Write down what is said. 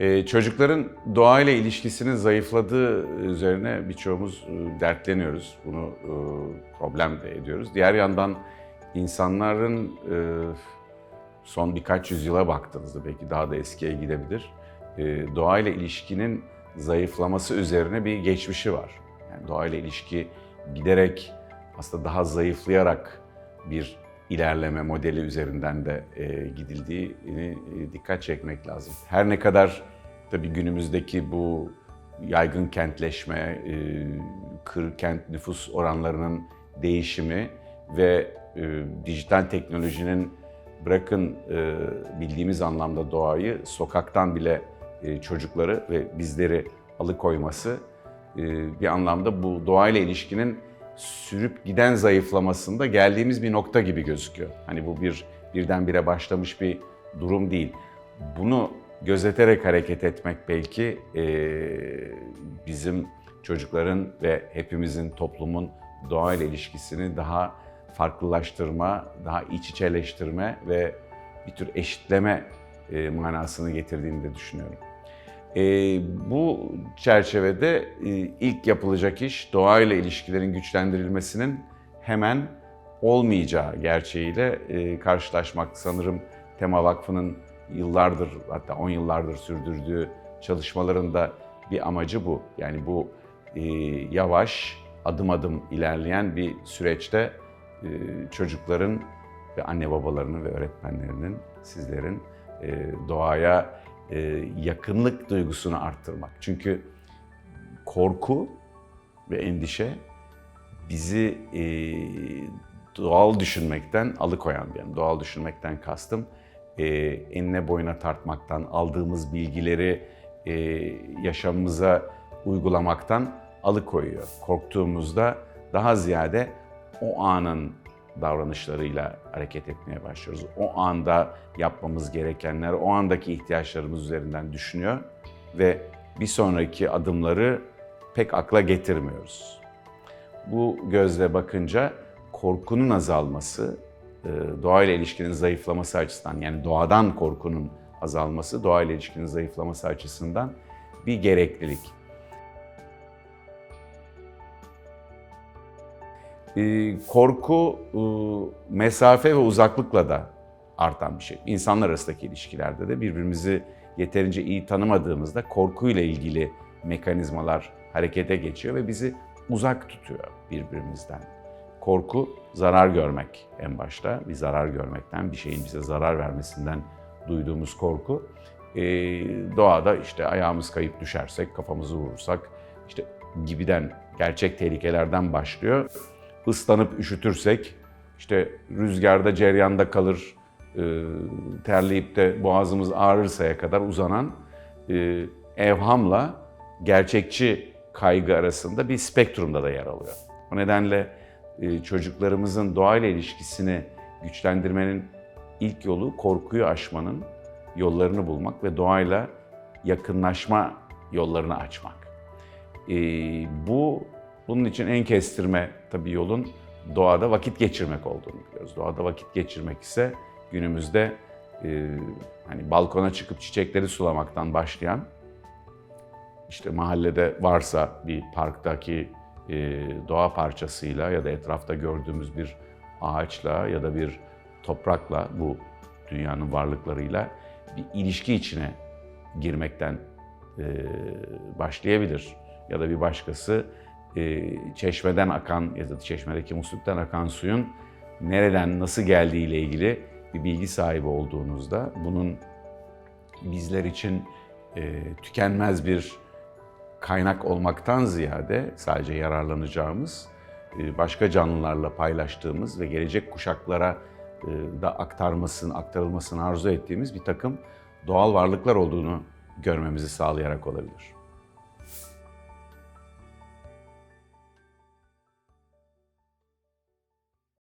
Ee, çocukların doğayla ilişkisinin zayıfladığı üzerine birçoğumuz e, dertleniyoruz. Bunu e, problem de ediyoruz. Diğer yandan insanların e, son birkaç yüzyıla baktığınızda belki daha da eskiye gidebilir. Doğayla ilişkinin zayıflaması üzerine bir geçmişi var. Yani doğayla ilişki giderek aslında daha zayıflayarak bir ilerleme modeli üzerinden de e, gidildiğini e, dikkat çekmek lazım. Her ne kadar tabii günümüzdeki bu yaygın kentleşme, e, kır kent nüfus oranlarının değişimi ve e, dijital teknolojinin bırakın e, bildiğimiz anlamda doğayı sokaktan bile e, çocukları ve bizleri alıkoyması e, bir anlamda bu doğayla ilişkinin sürüp giden zayıflamasında geldiğimiz bir nokta gibi gözüküyor. Hani bu bir birdenbire başlamış bir durum değil. Bunu gözeterek hareket etmek belki e, bizim çocukların ve hepimizin toplumun doğayla ilişkisini daha farklılaştırma, daha iç içeleştirme ve bir tür eşitleme e, manasını getirdiğini de düşünüyorum. E, bu çerçevede e, ilk yapılacak iş doğayla ilişkilerin güçlendirilmesinin hemen olmayacağı gerçeğiyle e, karşılaşmak. Sanırım Tema Vakfı'nın yıllardır hatta 10 yıllardır sürdürdüğü çalışmaların da bir amacı bu. Yani bu e, yavaş, adım adım ilerleyen bir süreçte çocukların ve anne babalarının ve öğretmenlerinin, sizlerin doğaya yakınlık duygusunu arttırmak. Çünkü korku ve endişe bizi e, doğal düşünmekten alıkoyan bir yani doğal düşünmekten kastım e, enine boyuna tartmaktan, aldığımız bilgileri e, yaşamımıza uygulamaktan alıkoyuyor. Korktuğumuzda daha ziyade o anın davranışlarıyla hareket etmeye başlıyoruz. O anda yapmamız gerekenler, o andaki ihtiyaçlarımız üzerinden düşünüyor ve bir sonraki adımları pek akla getirmiyoruz. Bu gözle bakınca korkunun azalması, e, doğayla ilişkinin zayıflaması açısından yani doğadan korkunun azalması, doğayla ilişkinin zayıflaması açısından bir gereklilik. Korku e, mesafe ve uzaklıkla da artan bir şey. İnsanlar arasındaki ilişkilerde de birbirimizi yeterince iyi tanımadığımızda korkuyla ilgili mekanizmalar harekete geçiyor ve bizi uzak tutuyor birbirimizden. Korku zarar görmek en başta, bir zarar görmekten, bir şeyin bize zarar vermesinden duyduğumuz korku. Ee, doğada işte ayağımız kayıp düşersek, kafamızı vurursak, işte gibiden gerçek tehlikelerden başlıyor ıslanıp üşütürsek, işte rüzgarda ceryanda kalır, e, terleyip de boğazımız ağrırsaya kadar uzanan e, evhamla gerçekçi kaygı arasında bir spektrumda da yer alıyor. O nedenle e, çocuklarımızın doğayla ilişkisini güçlendirmenin ilk yolu korkuyu aşmanın yollarını bulmak ve doğayla yakınlaşma yollarını açmak. Bu bunun için en kestirme tabii yolun doğada vakit geçirmek olduğunu biliyoruz. Doğada vakit geçirmek ise günümüzde e, hani balkona çıkıp çiçekleri sulamaktan başlayan işte mahallede varsa bir parktaki e, doğa parçasıyla ya da etrafta gördüğümüz bir ağaçla ya da bir toprakla bu dünyanın varlıklarıyla bir ilişki içine girmekten e, başlayabilir. Ya da bir başkası çeşmeden akan ya da çeşmedeki musluktan akan suyun nereden nasıl geldiği ile ilgili bir bilgi sahibi olduğunuzda bunun bizler için e, tükenmez bir kaynak olmaktan ziyade sadece yararlanacağımız, e, başka canlılarla paylaştığımız ve gelecek kuşaklara e, da aktarmasını, aktarılmasını arzu ettiğimiz bir takım doğal varlıklar olduğunu görmemizi sağlayarak olabilir.